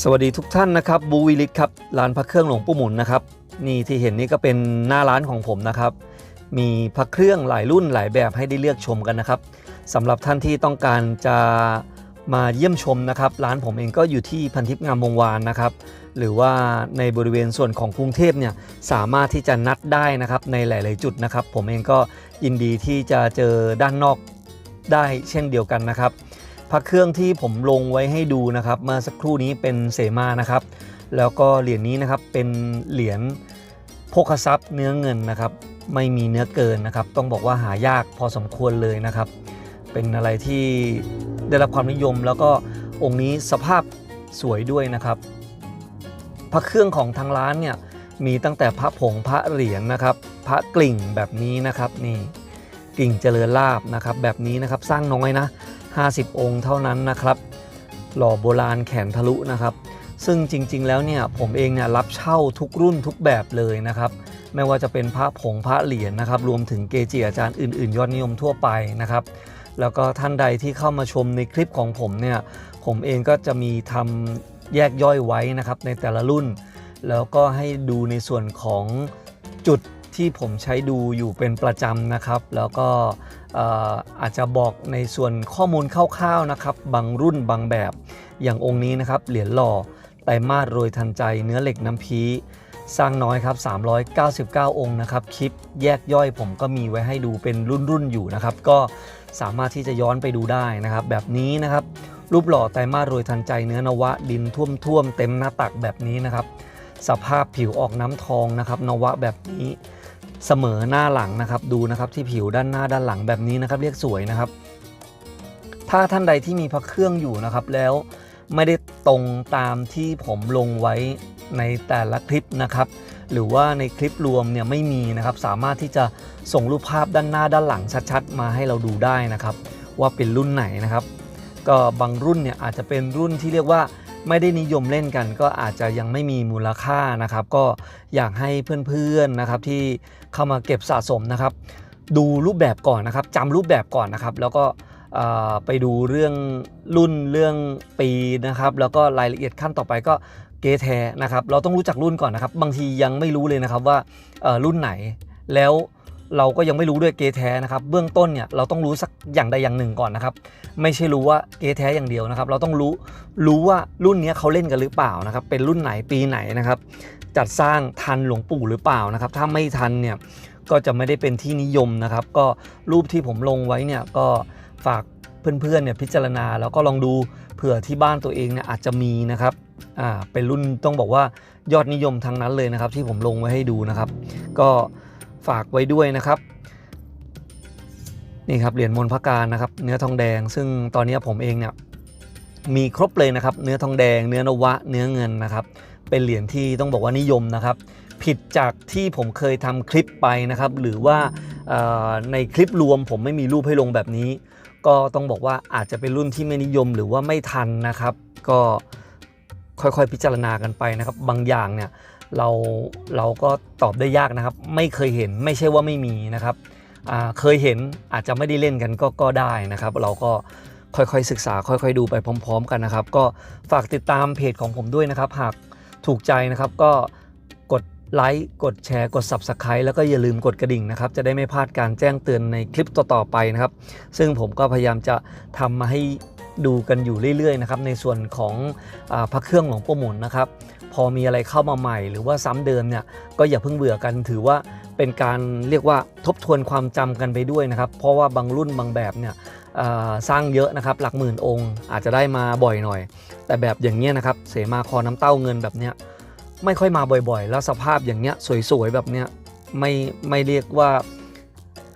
สวัสดีทุกท่านนะครับบูวิลิตครับร้านพระเครื่องหลวงปู่หมุนนะครับนี่ที่เห็นนี่ก็เป็นหน้าร้านของผมนะครับ มีพระเครื่องหลายรุ่นหลายแบบให้ได้เลือกชมกันนะครับสำหรับท่านที่ต้องการจะมาเยี่ยมชมนะครับ ร้านผมเองก็อยู่ที่พันทิพย์งามวงวานนะครับ หรือว่าในบริเวณส่วนของกรุงเทพเนี่ยสามารถที่จะนัดได้นะครับในหลาย ๆ จุดนะครับ ผมเองก็ยินดีที่จะเจอด้านนอกได้เช่นเดียวกันนะครับ พระเครื่องที่ผมลงไว้ให้ดูนะครับเมื่อสักครู่นี้เป็นเสมานะครับ แล้วก็เหรียญนี้นะครับเป็นเหรียญโภคทรัพย์เนื้อเงินนะครับ ไม่มีเนื้อเกินนะครับ ต้องบอกว่าหายากพอสมควรเลยนะครับ เป็นอะไรที่ได้รับความนิยม แล้วก็องค์นี้สภาพสวยด้วยนะครับ พระเครื่องของทางร้านเนี่ยมีตั้งแต่พระผงพระเหรียญนะครับ พระกลิ่งแบบนี้นะครับนี่กลิ่งเจริญลาบนะครับแบบนี้นะครับสร้างน้อยนะ 50 องค์เท่านั้นนะครับ หล่อโบราณแขนทะลุนะครับ ซึ่งจริงๆแล้วเนี่ยผมเองเนี่ยรับเช่าทุกรุ่นทุกแบบเลยนะครับ ไม่ว่าจะเป็นพระผงพระเหรียญนะครับ รวมถึงเกจิอาจารย์อื่นๆ ยอดนิยมทั่วไปนะครับ แล้วก็ท่านใดที่เข้ามาชมในคลิปของผมเนี่ยผมเองก็จะมีทำแยกย่อยไว้นะครับในแต่ละรุ่น แล้วก็ให้ดูในส่วนของจุด ที่ผมใช้ดูอยู่เป็นประจำนะครับ แล้วก็เอ่ออาจจะบอกในส่วนข้อมูลคร่าวๆนะครับ บางรุ่นบางแบบอย่างองค์นี้นะครับ เหรียญหล่อไตรมาสโรยทันใจเนื้อเหล็กน้ำพีสร้างน้อยครับ 399 องค์นะครับ คลิปแยกย่อยผมก็มีไว้ให้ดูเป็นรุ่นๆอยู่นะครับ ก็สามารถที่จะย้อนไปดูได้นะครับ แบบนี้นะครับ รูปหล่อไตรมาสโรยทันใจเนื้อนวะดินท่วมๆเต็มหน้าตักแบบนี้นะครับ สภาพผิวออกน้ำทองนะครับ นวะแบบนี้ เสมอหน้าหลังนะครับ ดูนะครับที่ผิวด้านหน้าด้านหลังแบบนี้นะครับ เรียกสวยนะครับ ถ้าท่านใดที่มีพระเครื่องอยู่นะครับ แล้วไม่ได้ตรงตามที่ผมลงไว้ในแต่ละคลิปนะครับ หรือว่าในคลิปรวมเนี่ยไม่มีนะครับ สามารถที่จะส่งรูปภาพด้านหน้าด้านหลังชัดๆ มาให้เราดูได้นะครับ ว่าเป็นรุ่นไหนนะครับ ก็บางรุ่นเนี่ยอาจจะเป็นรุ่นที่เรียกว่า ไม่ได้นิยมเล่นกันก็อาจจะยังไม่มีมูลค่านะครับ ก็อยากให้เพื่อนๆนะครับที่เข้ามาเก็บสะสมนะครับ ดูรูปแบบก่อนนะครับจำรูปแบบก่อนนะครับ แล้วก็ไปดูเรื่องรุ่นเรื่องปีนะครับ แล้วก็รายละเอียดขั้นต่อไปก็เกแทนะครับ เราต้องรู้จักรุ่นก่อนนะครับ บางทียังไม่รู้เลยนะครับว่ารุ่นไหนแล้ว เราก็ยังไม่รู้ด้วยเกแท้นะครับ เบื้องต้นเนี่ยเราต้องรู้สักอย่างใดอย่างหนึ่งก่อนนะครับ ไม่ใช่รู้ว่าเกแท้อย่างเดียวนะครับ เราต้องรู้รู้ว่ารุ่นนี้เขาเล่นกันหรือเปล่านะครับ เป็นรุ่นไหนปีไหนนะครับ จัดสร้างทันหลวงปู่หรือเปล่านะครับ ถ้าไม่ทันเนี่ยก็จะไม่ได้เป็นที่นิยมนะครับ ก็รูปที่ผมลงไว้เนี่ยก็ฝากเพื่อนๆเนี่ยพิจารณาแล้วก็ลองดูเผื่อที่บ้านตัวเองเนี่ยอาจจะมีนะครับอ่าเป็นรุ่นต้องบอกว่ายอดนิยมทั้งนั้นเลยนะครับ ที่ผมลงไว้ให้ดูนะครับ ก็ ฝากไว้ด้วยนะครับนี่ครับเหรียญมนพระการนะครับ เนื้อทองแดง ซึ่งตอนนี้ผมเองเนี่ยมีครบเลยนะครับ เนื้อทองแดง เนื้อนวะ เนื้อเงินนะครับ เป็นเหรียญที่ต้องบอกว่านิยมนะครับ ผิดจากที่ผมเคยทำคลิปไปนะครับ หรือว่าในคลิปรวมผมไม่มีรูปให้ลงแบบนี้ ก็ต้องบอกว่าอาจจะเป็นรุ่นที่ไม่นิยมหรือว่าไม่ทันนะครับ ก็ค่อยๆพิจารณากันไปนะครับ บางอย่างเนี่ย เราเราก็ตอบได้ยากนะครับ ไม่เคยเห็นไม่ใช่ว่าไม่มีนะครับเคยเห็นอาจจะไม่ได้เล่นกันก็ก็ได้นะครับ เราก็ค่อยๆศึกษาค่อยๆดูไปพร้อม ๆ กันนะครับ ก็ฝากติดตามเพจของผมด้วยนะครับ หากถูกใจนะครับก็กดไลค์กดแชร์กด Subscribe แล้วก็อย่าลืมกดกระดิ่งนะครับ จะได้ไม่พลาดการแจ้งเตือนในคลิปต่อๆไปนะครับ ซึ่งผมก็พยายามจะทำมาให้ ดูกันอยู่เรื่อยๆนะครับในส่วนของอพระเครื่องหลวงปู่หมุนนะครับ พอมีอะไรเข้ามาใหม่ หรือว่าซ้ำเดิมเนี่ยก็อย่าเพิ่งเบื่อกันถือว่าเป็นการเรียกว่าทบทวนความจำกันไปด้วยนะครับ เพราะว่าบางรุ่นบางแบบเนี่ยสร้างเยอะนะครับหลักหมื่นองค์ อาจจะได้มาบ่อยหน่อย แต่แบบอย่างเงี้ยนะครับเสมาคอน้ำเต้าเงินแบบเนี้ยไม่ค่อยมาบ่อยๆ แล้วสภาพอย่างเงี้ยสวยๆแบบเนี้ยไม่ไม่เรียกว่า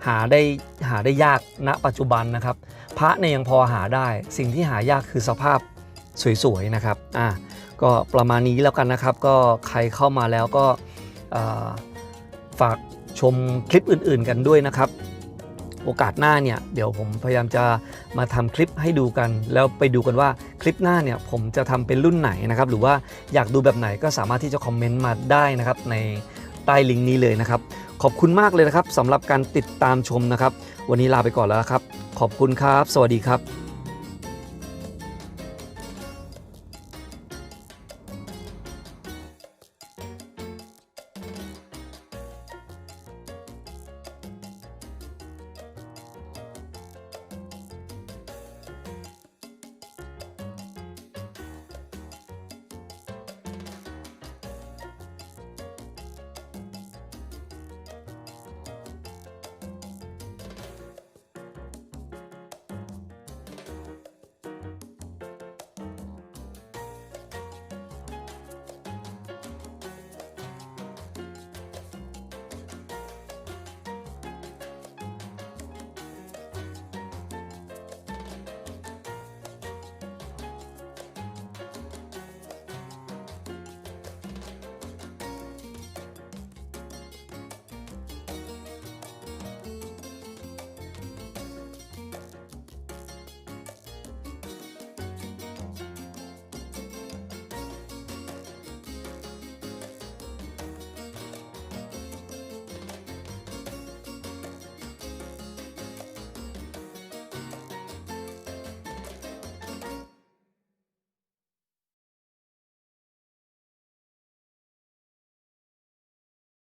หาได้หาได้ยากณปัจจุบันนะครับ ระเนี่ยยังพอหาได้ สิ่งที่หายากคือสภาพสวยๆนะครับอะก็ประมาณนี้แล้วกันนะครับ ก็ใครเข้ามาแล้วก็ฝากชมคลิปอื่นๆกันด้วยนะครับ โอกาสหน้าเนี่ยเดี๋ยวผมพยายามจะมาทำคลิปให้ดูกัน แล้วไปดูกันว่าคลิปหน้าเนี่ยผมจะทำเป็นรุ่นไหนนะครับ หรือว่าอยากดูแบบไหนก็สามารถที่จะคอมเมนต์มาได้นะครับใน ต้ลิงก์นี้เลยนะครับ ขอบคุณมากเลยนะครับสำหรับการติดตามชมนะครับ วันนี้ลาไปก่อนแล้วครับ ขอบคุณครับ สวัสดีครับ